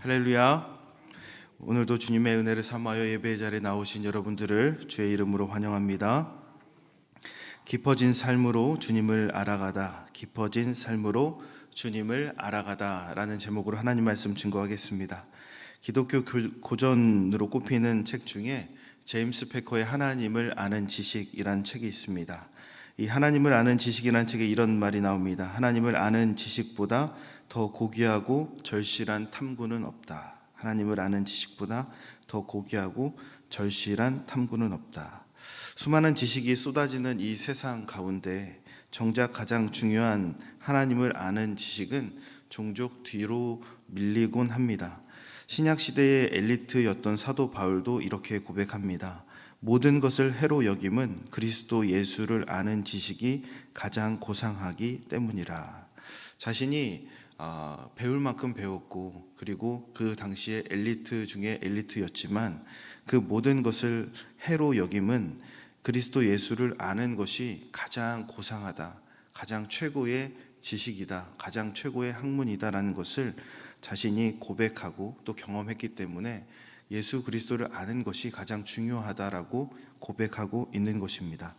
할렐루야. 오늘도 주님의 은혜를 삼하여 예배의 자리에 나오신 여러분들을 주의 이름으로 환영합니다. 깊어진 삶으로 주님을 알아가다. 깊어진 삶으로 주님을 알아가다라는 제목으로 하나님 말씀 증거하겠습니다. 기독교 교- 고전으로 꼽히는 책 중에 제임스 패커의 하나님을 아는 지식이란 책이 있습니다. 이 하나님을 아는 지식이라는 책에 이런 말이 나옵니다. 하나님을 아는 지식보다 더 고귀하고 절실한 탐구는 없다. 하나님을 아는 지식보다 더 고귀하고 절실한 탐구는 없다. 수많은 지식이 쏟아지는 이 세상 가운데 정작 가장 중요한 하나님을 아는 지식은 종족 뒤로 밀리곤 합니다. 신약 시대의 엘리트였던 사도 바울도 이렇게 고백합니다. 모든 것을 해로 여김은 그리스도 예수를 아는 지식이 가장 고상하기 때문이라. 자신이 아, 배울 만큼 배웠고 그리고 그 당시에 엘리트 중에 엘리트였지만 그 모든 것을 해로 여김은 그리스도 예수를 아는 것이 가장 고상하다, 가장 최고의 지식이다, 가장 최고의 학문이다라는 것을 자신이 고백하고 또 경험했기 때문에 예수 그리스도를 아는 것이 가장 중요하다라고 고백하고 있는 것입니다.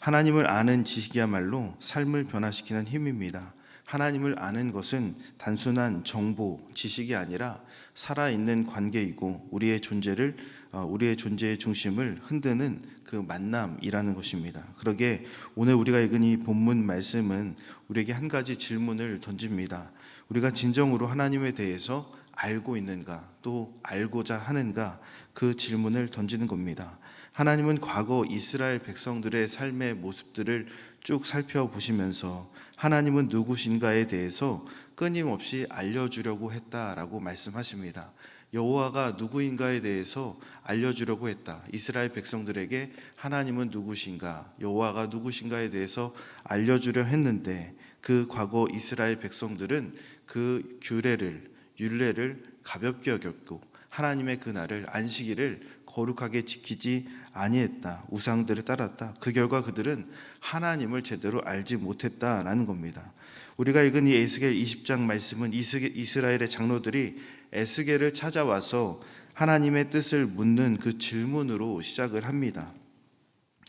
하나님을 아는 지식이야말로 삶을 변화시키는 힘입니다. 하나님을 아는 것은 단순한 정보, 지식이 아니라 살아있는 관계이고 우리의 존재를 어, 우리의 존재의 중심을 흔드는 그 만남이라는 것입니다. 그러게 오늘 우리가 읽은 이 본문 말씀은 우리에게 한 가지 질문을 던집니다. 우리가 진정으로 하나님에 대해서 알고 있는가, 또 알고자 하는가 그 질문을 던지는 겁니다. 하나님은 과거 이스라엘 백성들의 삶의 모습들을 쭉 살펴보시면서 하나님은 누구신가에 대해서 끊임없이 알려주려고 했다라고 말씀하십니다. 여호와가 누구인가에 대해서 알려주려고 했다. 이스라엘 백성들에게 하나님은 누구신가, 여호와가 누구신가에 대해서 알려주려 했는데 그 과거 이스라엘 백성들은 그 규례를 율례를 가볍게 여겼고 하나님의 그 날을 안식일을 거룩하게 지키지 아니했다. 우상들을 따랐다. 그 결과 그들은 하나님을 제대로 알지 못했다라는 겁니다. 우리가 읽은 이 에스겔 20장 말씀은 이스라엘의 장로들이 에스겔을 찾아와서 하나님의 뜻을 묻는 그 질문으로 시작을 합니다.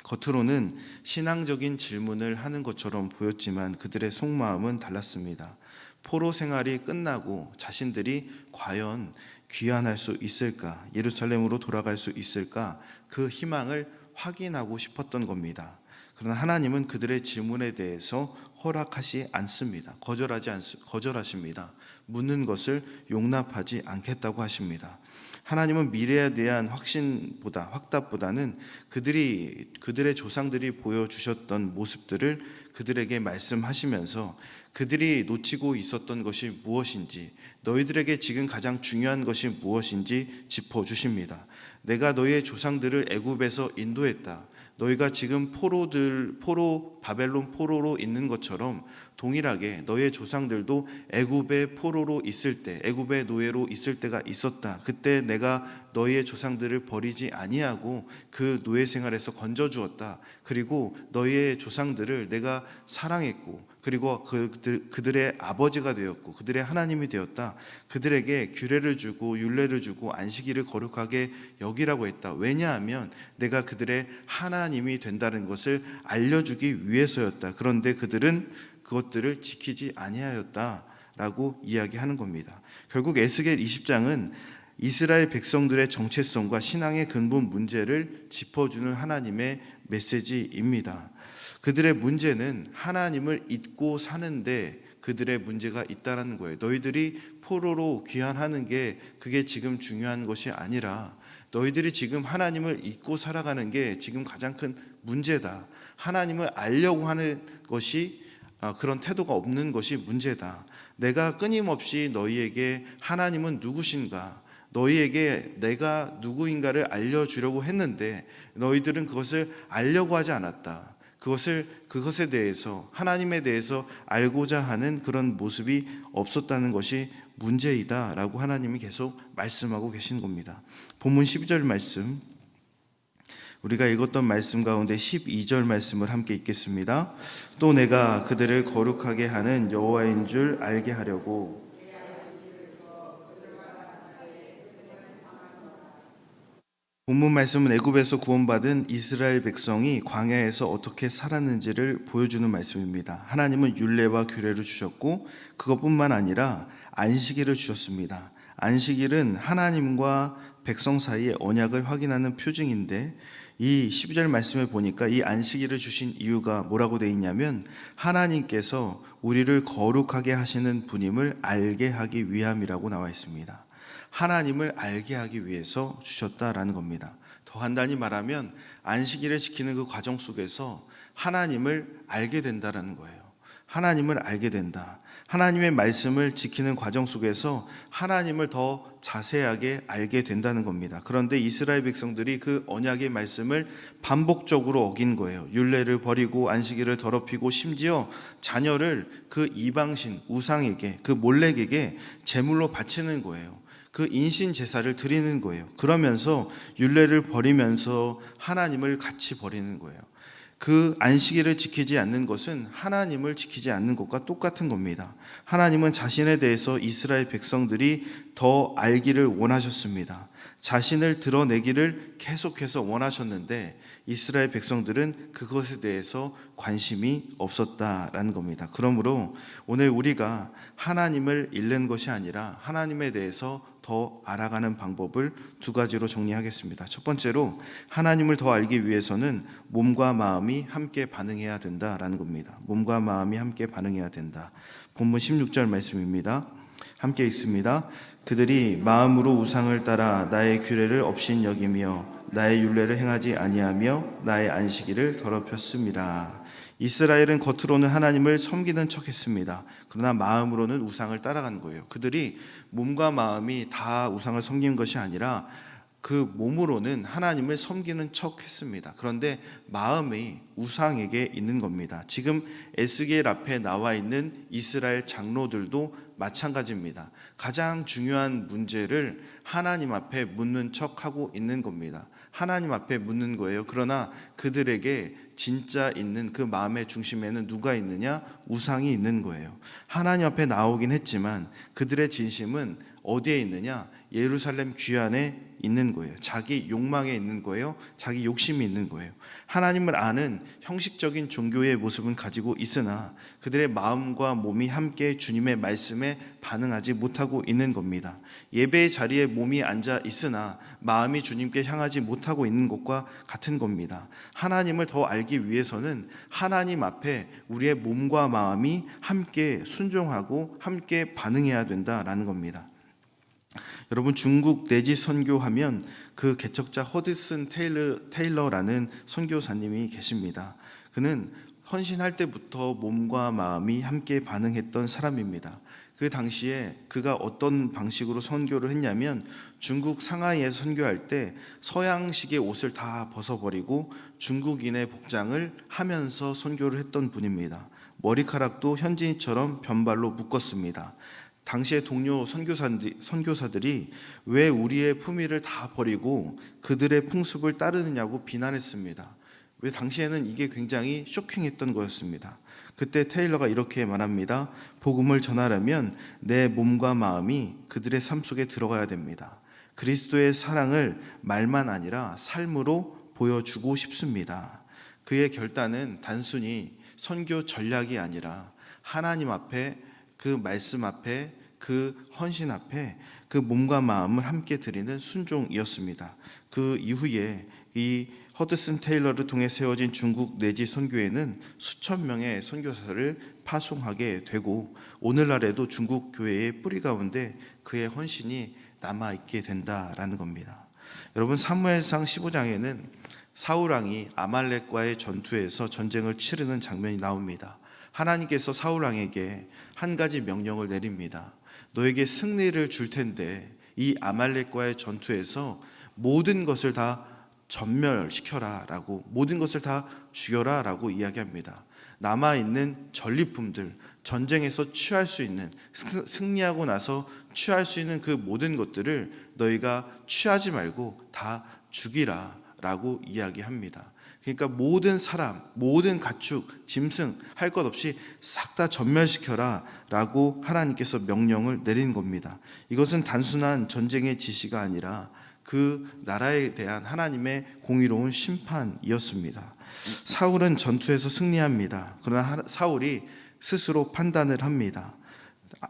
겉으로는 신앙적인 질문을 하는 것처럼 보였지만 그들의 속마음은 달랐습니다. 포로 생활이 끝나고 자신들이 과연 귀환할 수 있을까? 예루살렘으로 돌아갈 수 있을까? 그 희망을 확인하고 싶었던 겁니다. 그러나 하나님은 그들의 질문에 대해서 허락하지 않습니다. 거절하지 않 거절하십니다. 묻는 것을 용납하지 않겠다고 하십니다. 하나님은 미래에 대한 확신보다 확답보다는 그들이 그들의 조상들이 보여 주셨던 모습들을 그들에게 말씀하시면서 그들이 놓치고 있었던 것이 무엇인지 너희들에게 지금 가장 중요한 것이 무엇인지 짚어 주십니다. 내가 너희의 조상들을 애굽에서 인도했다. 너희가 지금 포로들 포로 바벨론 포로로 있는 것처럼 동일하게 너희의 조상들도 애굽의 포로로 있을 때 애굽의 노예로 있을 때가 있었다. 그때 내가 너희의 조상들을 버리지 아니하고 그 노예 생활에서 건져 주었다. 그리고 너희의 조상들을 내가 사랑했고 그리고 그들, 그들의 아버지가 되었고 그들의 하나님이 되었다. 그들에게 규례를 주고 율례를 주고 안식일을 거룩하게 여기라고 했다. 왜냐하면 내가 그들의 하나님이 된다는 것을 알려주기 위해서였다. 그런데 그들은 그것들을 지키지 아니하였다라고 이야기하는 겁니다. 결국 에스겔 20장은 이스라엘 백성들의 정체성과 신앙의 근본 문제를 짚어주는 하나님의 메시지입니다. 그들의 문제는 하나님을 잊고 사는데 그들의 문제가 있다라는 거예요. 너희들이 포로로 귀환하는 게 그게 지금 중요한 것이 아니라 너희들이 지금 하나님을 잊고 살아가는 게 지금 가장 큰 문제다. 하나님을 알려고 하는 것이 아, 그런 태도가 없는 것이 문제다. 내가 끊임없이 너희에게 하나님은 누구신가? 너희에게 내가 누구인가를 알려주려고 했는데 너희들은 그것을 알려고 하지 않았다. 그것을 그것에 대해서 하나님에 대해서 알고자 하는 그런 모습이 없었다는 것이 문제이다라고 하나님이 계속 말씀하고 계신 겁니다. 본문 12절 말씀 우리가 읽었던 말씀 가운데 12절 말씀을 함께 읽겠습니다. 또 내가 그들을 거룩하게 하는 여호와인 줄 알게 하려고 본문 말씀은 애굽에서 구원받은 이스라엘 백성이 광야에서 어떻게 살았는지를 보여주는 말씀입니다. 하나님은 율례와 규례를 주셨고 그것뿐만 아니라 안식일을 주셨습니다. 안식일은 하나님과 백성 사이의 언약을 확인하는 표징인데 이 12절 말씀을 보니까 이 안식일을 주신 이유가 뭐라고 되어 있냐면 하나님께서 우리를 거룩하게 하시는 분임을 알게 하기 위함이라고 나와 있습니다. 하나님을 알게 하기 위해서 주셨다라는 겁니다. 더 간단히 말하면 안식일을 지키는 그 과정 속에서 하나님을 알게 된다라는 거예요. 하나님을 알게 된다. 하나님의 말씀을 지키는 과정 속에서 하나님을 더 자세하게 알게 된다는 겁니다. 그런데 이스라엘 백성들이 그 언약의 말씀을 반복적으로 어긴 거예요. 율례를 버리고 안식일을 더럽히고 심지어 자녀를 그 이방신 우상에게 그 몰렉에게 제물로 바치는 거예요. 그 인신 제사를 드리는 거예요. 그러면서 율례를 버리면서 하나님을 같이 버리는 거예요. 그 안식일을 지키지 않는 것은 하나님을 지키지 않는 것과 똑같은 겁니다. 하나님은 자신에 대해서 이스라엘 백성들이 더 알기를 원하셨습니다. 자신을 드러내기를 계속해서 원하셨는데 이스라엘 백성들은 그것에 대해서 관심이 없었다라는 겁니다. 그러므로 오늘 우리가 하나님을 잃는 것이 아니라 하나님에 대해서 더 알아가는 방법을 두 가지로 정리하겠습니다. 첫 번째로 하나님을 더 알기 위해서는 몸과 마음이 함께 반응해야 된다라는 겁니다. 몸과 마음이 함께 반응해야 된다. 본문 16절 말씀입니다. 함께 읽습니다. 그들이 마음으로 우상을 따라 나의 규례를 업신 여기며 나의 율례를 행하지 아니하며 나의 안식일을 더럽혔습니다. 이스라엘은 겉으로는 하나님을 섬기는 척 했습니다. 그러나 마음으로는 우상을 따라간 거예요. 그들이 몸과 마음이 다 우상을 섬기는 것이 아니라 그 몸으로는 하나님을 섬기는 척 했습니다. 그런데 마음이 우상에게 있는 겁니다. 지금 에스겔 앞에 나와 있는 이스라엘 장로들도 마찬가지입니다. 가장 중요한 문제를 하나님 앞에 묻는 척 하고 있는 겁니다. 하나님 앞에 묻는 거예요. 그러나 그들에게 진짜 있는 그 마음의 중심에는 누가 있느냐? 우상이 있는 거예요. 하나님 앞에 나오긴 했지만 그들의 진심은 어디에 있느냐? 예루살렘 귀안에 있는 거예요. 자기 욕망에 있는 거예요. 자기 욕심이 있는 거예요. 하나님을 아는 형식적인 종교의 모습은 가지고 있으나 그들의 마음과 몸이 함께 주님의 말씀에 반응하지 못하고 있는 겁니다. 예배의 자리에 몸이 앉아 있으나 마음이 주님께 향하지 못하고 있는 것과 같은 겁니다. 하나님을 더 알기 위해서는 하나님 앞에 우리의 몸과 마음이 함께 순종하고 함께 반응해야 된다라는 겁니다. 여러분 중국 내지 선교하면 그 개척자 허드슨 테일러, 테일러라는 선교사님이 계십니다. 그는 헌신할 때부터 몸과 마음이 함께 반응했던 사람입니다. 그 당시에 그가 어떤 방식으로 선교를 했냐면 중국 상하이에 선교할 때 서양식의 옷을 다 벗어버리고 중국인의 복장을 하면서 선교를 했던 분입니다. 머리카락도 현지인처럼 변발로 묶었습니다. 당시의 동료 선교사들이, 왜 우리의 품위를 다 버리고 그들의 풍습을 따르느냐고 비난했습니다. 왜 당시에는 이게 굉장히 쇼킹했던 거였습니다. 그때 테일러가 이렇게 말합니다. 복음을 전하려면 내 몸과 마음이 그들의 삶 속에 들어가야 됩니다. 그리스도의 사랑을 말만 아니라 삶으로 보여주고 싶습니다. 그의 결단은 단순히 선교 전략이 아니라 하나님 앞에 그 말씀 앞에 그 헌신 앞에 그 몸과 마음을 함께 드리는 순종이었습니다. 그 이후에 이 허드슨 테일러를 통해 세워진 중국 내지 선교회는 수천 명의 선교사를 파송하게 되고 오늘날에도 중국 교회의 뿌리 가운데 그의 헌신이 남아 있게 된다라는 겁니다. 여러분 사무엘상 15장에는 사울 왕이 아말렉과의 전투에서 전쟁을 치르는 장면이 나옵니다. 하나님께서 사울 왕에게 한 가지 명령을 내립니다. 너에게 승리를 줄 텐데 이 아말렉과의 전투에서 모든 것을 다 전멸시켜라라고 모든 것을 다 죽여라라고 이야기합니다. 남아 있는 전리품들 전쟁에서 취할 수 있는 승리하고 나서 취할 수 있는 그 모든 것들을 너희가 취하지 말고 다 죽이라라고 이야기합니다. 그러니까 모든 사람, 모든 가축, 짐승 할 것 없이 싹 다 전멸시켜라라고 하나님께서 명령을 내린 겁니다. 이것은 단순한 전쟁의 지시가 아니라 그 나라에 대한 하나님의 공의로운 심판이었습니다. 사울은 전투에서 승리합니다. 그러나 하- 사울이 스스로 판단을 합니다.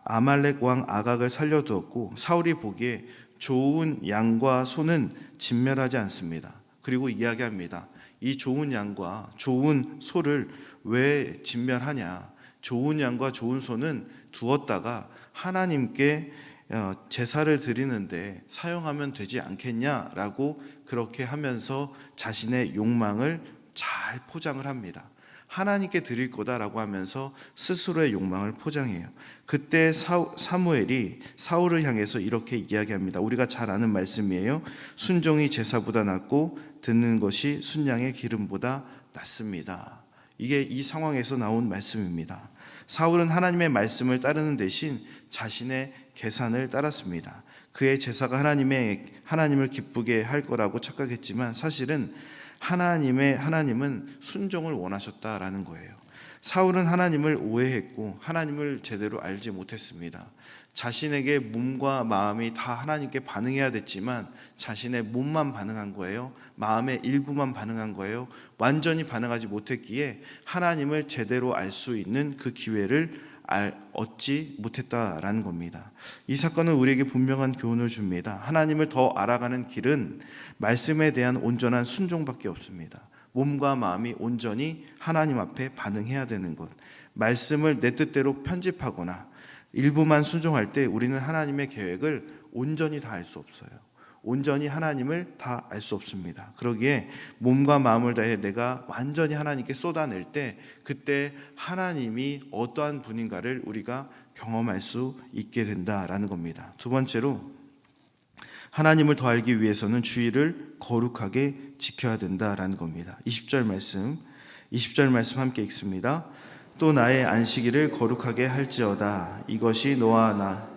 아말렉 왕 아각을 살려두었고 사울이 보기에 좋은 양과 소는 진멸하지 않습니다. 그리고 이야기합니다. 이 좋은 양과 좋은 소를 왜 진멸하냐? 좋은 양과 좋은 소는 두었다가 하나님께 어, 제사를 드리는데 사용하면 되지 않겠냐라고 그렇게 하면서 자신의 욕망을 잘 포장을 합니다. 하나님께 드릴 거다라고 하면서 스스로의 욕망을 포장해요. 그때 사, 사무엘이 사울을 향해서 이렇게 이야기합니다. 우리가 잘 아는 말씀이에요. 순종이 제사보다 낫고 듣는 것이 순양의 기름보다 낫습니다. 이게 이 상황에서 나온 말씀입니다. 사울은 하나님의 말씀을 따르는 대신 자신의 계산을 따랐습니다. 그의 제사가 하나님의 하나님을 기쁘게 할 거라고 착각했지만 사실은 하나님의 하나님은 순종을 원하셨다라는 거예요. 사울은 하나님을 오해했고 하나님을 제대로 알지 못했습니다. 자신에게 몸과 마음이 다 하나님께 반응해야 됐지만 자신의 몸만 반응한 거예요. 마음의 일부만 반응한 거예요. 완전히 반응하지 못했기에 하나님을 제대로 알 수 있는 그 기회를 알, 얻지 못했다라는 겁니다. 이 사건은 우리에게 분명한 교훈을 줍니다. 하나님을 더 알아가는 길은 말씀에 대한 온전한 순종밖에 없습니다. 몸과 마음이 온전히 하나님 앞에 반응해야 되는 것. 말씀을 내 뜻대로 편집하거나 일부만 순종할 때 우리는 하나님의 계획을 온전히 다 알 수 없어요. 온전히 하나님을 다 알 수 없습니다. 그러기에 몸과 마음을 다해 내가 완전히 하나님께 쏟아낼 때 그때 하나님이 어떠한 분인가를 우리가 경험할 수 있게 된다라는 겁니다. 두 번째로 하나님을 더 알기 위해서는 주의를 거룩하게 지켜야 된다라는 겁니다. 20절 말씀 20절 말씀 함께 읽습니다. 또 나의 안식일을 거룩하게 할지어다 이것이 너와 나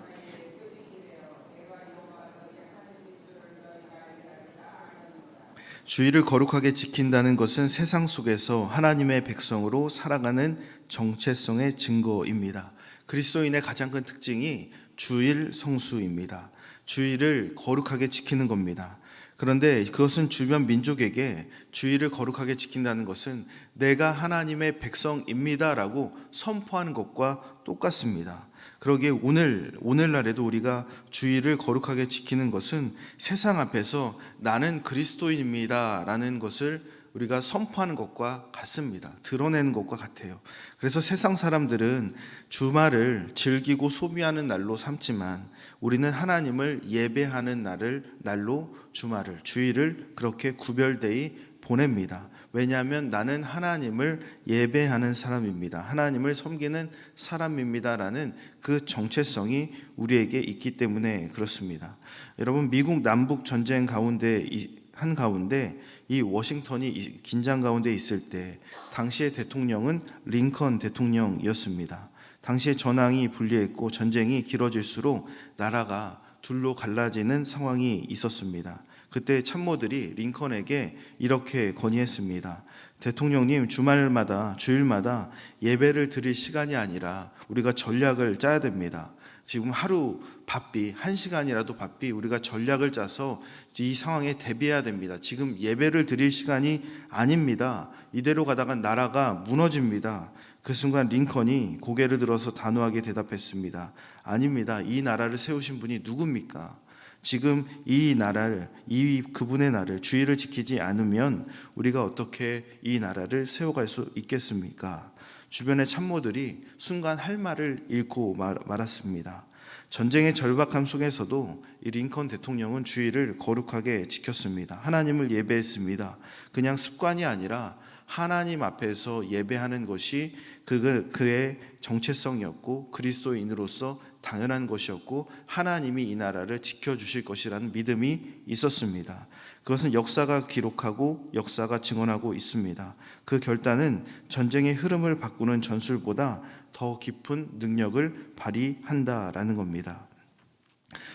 주의를 거룩하게 지킨다는 것은 세상 속에서 하나님의 백성으로 살아가는 정체성의 증거입니다. 그리스도인의 가장 큰 특징이 주일 성수입니다. 주의를 거룩하게 지키는 겁니다. 그런데 그것은 주변 민족에게 주의를 거룩하게 지킨다는 것은 내가 하나님의 백성입니다라고 선포하는 것과 똑같습니다. 그러기에 오늘 오늘날에도 우리가 주의를 거룩하게 지키는 것은 세상 앞에서 나는 그리스도인입니다라는 것을 우리가 선포하는 것과 같습니다. 드러내는 것과 같아요. 그래서 세상 사람들은 주말을 즐기고 소비하는 날로 삼지만 우리는 하나님을 예배하는 날을 날로 주말을 주일을 그렇게 구별되이 보냅니다. 왜냐하면 나는 하나님을 예배하는 사람입니다. 하나님을 섬기는 사람입니다라는 그 정체성이 우리에게 있기 때문에 그렇습니다. 여러분 미국 남북 전쟁 가운데 한 가운데 이 워싱턴이 긴장 가운데 있을 때 당시의 대통령은 링컨 대통령이었습니다. 당시에 전황이 불리했고 전쟁이 길어질수록 나라가 둘로 갈라지는 상황이 있었습니다. 그때 참모들이 링컨에게 이렇게 건의했습니다. 대통령님 주말마다 주일마다 예배를 드릴 시간이 아니라 우리가 전략을 짜야 됩니다. 지금 하루 바삐 한 시간이라도 바삐 우리가 전략을 짜서 이 상황에 대비해야 됩니다. 지금 예배를 드릴 시간이 아닙니다. 이대로 가다가 나라가 무너집니다. 그 순간 링컨이 고개를 들어서 단호하게 대답했습니다. 아닙니다. 이 나라를 세우신 분이 누굽니까? 지금 이 나라를 이 그분의 나라를 주의를 지키지 않으면 우리가 어떻게 이 나라를 세워갈 수 있겠습니까? 주변의 참모들이 순간 할 말을 잃고 말았습니다. 전쟁의 절박함 속에서도 이 링컨 대통령은 주의를 거룩하게 지켰습니다. 하나님을 예배했습니다. 그냥 습관이 아니라 하나님 앞에서 예배하는 것이 그 그의 정체성이었고 그리스도인으로서 당연한 것이었고 하나님이 이 나라를 지켜 주실 것이라는 믿음이 있었습니다. 그것은 역사가 기록하고 역사가 증언하고 있습니다. 그 결단은 전쟁의 흐름을 바꾸는 전술보다 더 깊은 능력을 발휘한다라는 겁니다.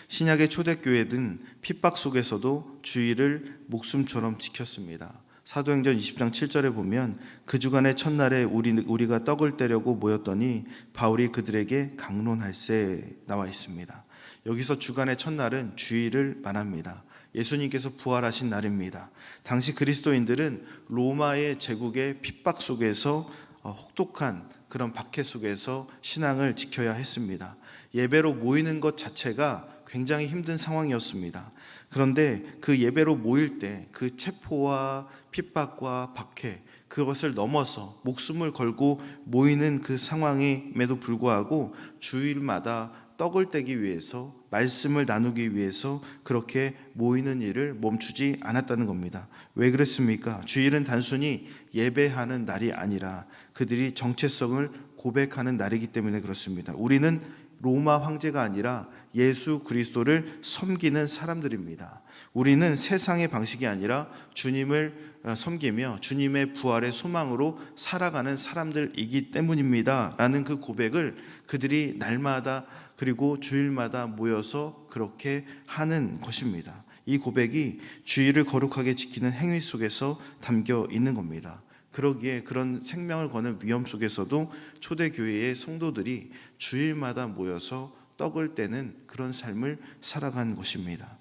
신약의 초대교회는 핍박 속에서도 주의를 목숨처럼 지켰습니다. 사도행전 20장 7절에 보면 그 주간의 첫날에 우리, 우리가 떡을 떼려고 모였더니 바울이 그들에게 강론할세 나와 있습니다. 여기서 주간의 첫날은 주의를 말합니다. 예수님께서 부활하신 날입니다. 당시 그리스도인들은 로마의 제국의 핍박 속에서 어, 혹독한 그런 박해 속에서 신앙을 지켜야 했습니다. 예배로 모이는 것 자체가 굉장히 힘든 상황이었습니다. 그런데 그 예배로 모일 때 그 체포와 핍박과 박해 그것을 넘어서 목숨을 걸고 모이는 그 상황임에도 불구하고 주일마다 떡을 떼기 위해서 말씀을 나누기 위해서 그렇게 모이는 일을 멈추지 않았다는 겁니다. 왜 그랬습니까? 주일은 단순히 예배하는 날이 아니라 그들이 정체성을 고백하는 날이기 때문에 그렇습니다. 우리는 로마 황제가 아니라 예수 그리스도를 섬기는 사람들입니다. 우리는 세상의 방식이 아니라 주님을 어, 섬기며 주님의 부활의 소망으로 살아가는 사람들이기 때문입니다. 라는 그 고백을 그들이 날마다 그리고 주일마다 모여서 그렇게 하는 것입니다. 이 고백이 주일을 거룩하게 지키는 행위 속에서 담겨 있는 겁니다. 그러기에 그런 생명을 거는 위험 속에서도 초대교회의 성도들이 주일마다 모여서 떡을 떼는 그런 삶을 살아간 것입니다.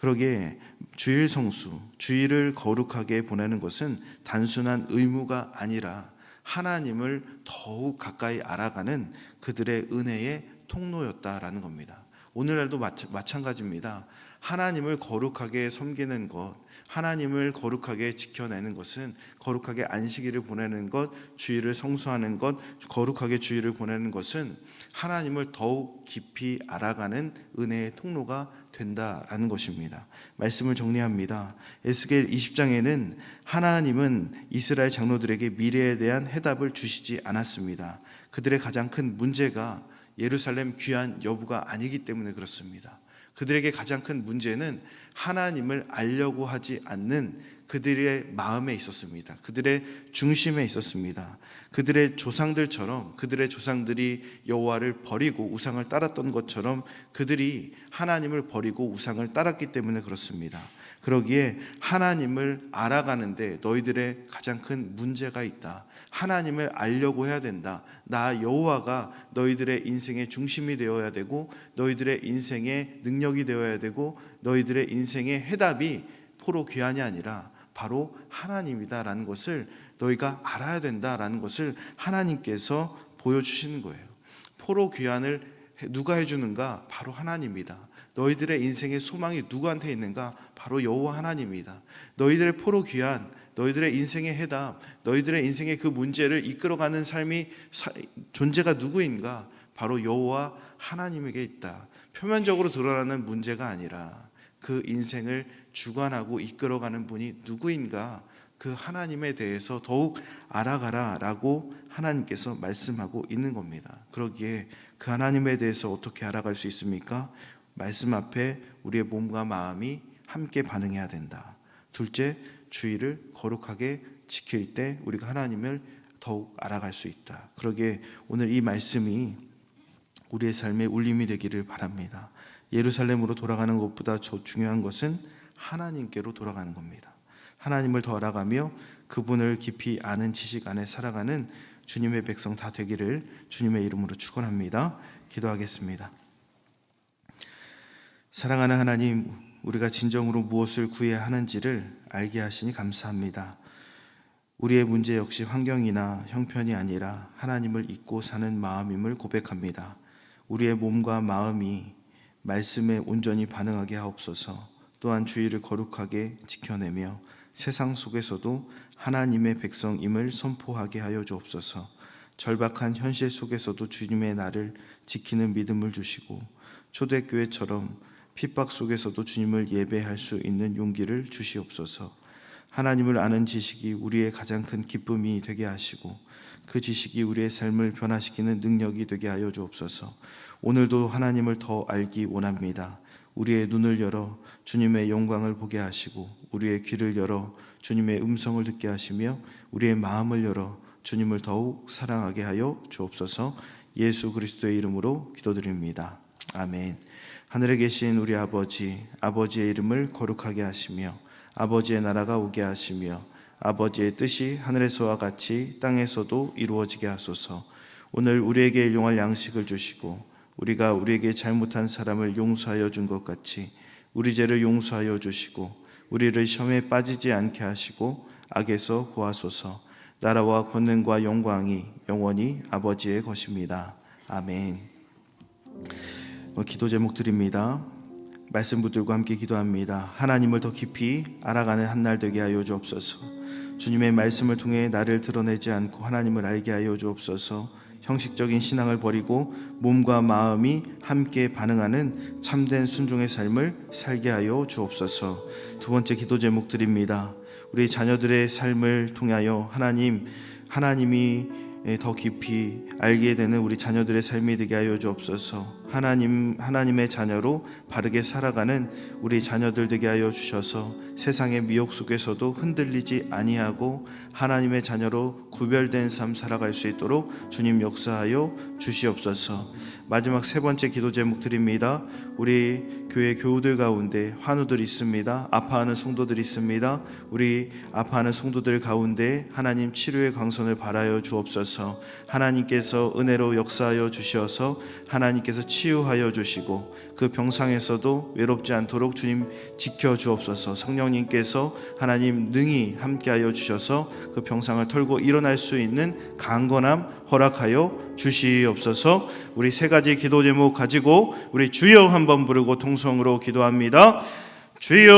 그러기에 주일 성수, 주일을 거룩하게 보내는 것은 단순한 의무가 아니라 하나님을 더욱 가까이 알아가는 그들의 은혜의 통로였다라는 겁니다. 오늘날도 마찬가지입니다. 하나님을 거룩하게 섬기는 것, 하나님을 거룩하게 지켜내는 것은 거룩하게 안식일을 보내는 것, 주일을 성수하는 것, 거룩하게 주일을 보내는 것은 하나님을 더욱 깊이 알아가는 은혜의 통로가 된다라는 것입니다. 말씀을 정리합니다. 에스겔 20장에는 하나님은 이스라엘 장로들에게 미래에 대한 해답을 주시지 않았습니다. 그들의 가장 큰 문제가 예루살렘 귀한 여부가 아니기 때문에 그렇습니다. 그들에게 가장 큰 문제는 하나님을 알려고 하지 않는 그들의 마음에 있었습니다. 그들의 중심에 있었습니다. 그들의 조상들처럼 그들의 조상들이 여호와를 버리고 우상을 따랐던 것처럼 그들이 하나님을 버리고 우상을 따랐기 때문에 그렇습니다. 그러기에 하나님을 알아가는데 너희들의 가장 큰 문제가 있다. 하나님을 알려고 해야 된다. 나 여호와가 너희들의 인생의 중심이 되어야 되고 너희들의 인생의 능력이 되어야 되고 너희들의 인생의 해답이 포로 귀환이 아니라 바로 하나님이다라는 것을 너희가 알아야 된다라는 것을 하나님께서 보여주시는 거예요. 포로 귀환을 누가 해주는가? 바로 하나님이다. 너희들의 인생의 소망이 누구한테 있는가? 바로 여호와 하나님이다. 너희들의 포로 귀환, 너희들의 인생의 해답, 너희들의 인생의 그 문제를 이끌어가는 삶이 사, 존재가 누구인가? 바로 여호와 하나님에게 있다. 표면적으로 드러나는 문제가 아니라 그 인생을 주관하고 이끌어가는 분이 누구인가? 그 하나님에 대해서 더욱 알아가라라고 하나님께서 말씀하고 있는 겁니다. 그러기에 그 하나님에 대해서 어떻게 알아갈 수 있습니까? 말씀 앞에 우리의 몸과 마음이 함께 반응해야 된다. 둘째, 주의를 거룩하게 지킬 때 우리가 하나님을 더욱 알아갈 수 있다. 그러기에 오늘 이 말씀이 우리의 삶의 울림이 되기를 바랍니다. 예루살렘으로 돌아가는 것보다 더 중요한 것은 하나님께로 돌아가는 겁니다. 하나님을 더 알아가며 그분을 깊이 아는 지식 안에 살아가는 주님의 백성 다 되기를 주님의 이름으로 축원합니다. 기도하겠습니다. 사랑하는 하나님, 우리가 진정으로 무엇을 구해야 하는지를 알게 하시니 감사합니다. 우리의 문제 역시 환경이나 형편이 아니라 하나님을 잊고 사는 마음임을 고백합니다. 우리의 몸과 마음이 말씀에 온전히 반응하게 하옵소서. 또한 주의를 거룩하게 지켜내며 세상 속에서도 하나님의 백성임을 선포하게 하여 주옵소서. 절박한 현실 속에서도 주님의 나를 지키는 믿음을 주시고 초대교회처럼 핍박 속에서도 주님을 예배할 수 있는 용기를 주시옵소서. 하나님을 아는 지식이 우리의 가장 큰 기쁨이 되게 하시고 그 지식이 우리의 삶을 변화시키는 능력이 되게 하여 주옵소서. 오늘도 하나님을 더 알기 원합니다. 우리의 눈을 열어 주님의 영광을 보게 하시고 우리의 귀를 열어 주님의 음성을 듣게 하시며 우리의 마음을 열어 주님을 더욱 사랑하게 하여 주옵소서. 예수 그리스도의 이름으로 기도드립니다. 아멘. 하늘에 계신 우리 아버지, 아버지의 이름을 거룩하게 하시며 아버지의 나라가 오게 하시며 아버지의 뜻이 하늘에서와 같이 땅에서도 이루어지게 하소서. 오늘 우리에게 일용할 양식을 주시고 우리가 우리에게 잘못한 사람을 용서하여 준 것 같이 우리 죄를 용서하여 주시고 우리를 시험에 빠지지 않게 하시고 악에서 구하소서. 나라와 권능과 영광이 영원히 아버지의 것입니다. 아멘. 어, 기도 제목 드립니다. 말씀분들과 함께 기도합니다. 하나님을 더 깊이 알아가는 한 날 되게 하여 주옵소서. 주님의 말씀을 통해 나를 드러내지 않고 하나님을 알게 하여 주옵소서. 형식적인 신앙을 버리고 몸과 마음이 함께 반응하는 참된 순종의 삶을 살게 하여 주옵소서. 두 번째 기도 제목 드립니다. 우리 자녀들의 삶을 통하여 하나님 하나님이 더 깊이 알게 되는 우리 자녀들의 삶이 되게 하여 주옵소서. 하나님 하나님의 자녀로 바르게 살아가는 우리 자녀들 되게 하여 주셔서 세상의 미혹 속에서도 흔들리지 아니하고 하나님의 자녀로 구별된 삶 살아갈 수 있도록 주님 역사하여 주시옵소서. 마지막 세 번째 기도 제목 드립니다. 우리 교회 교우들 가운데 환우들 있습니다. 아파하는 성도들 있습니다. 우리 아파하는 성도들 가운데 하나님 치료의 광선을 발하여 주옵소서. 하나님께서 은혜로 역사하여 주셔서 하나님께서 치 유하여 주시고 그 병상에서도 외롭지 않도록 주님 지켜 주옵소서. 성령님께서 하나님 능히 함께하여 주셔서 그 병상을 털고 일어날 수 있는 강건함 허락하여 주시옵소서. 우리 세 가지 기도 제목 가지고 우리 주여 한번 부르고 통성으로 기도합니다. 주여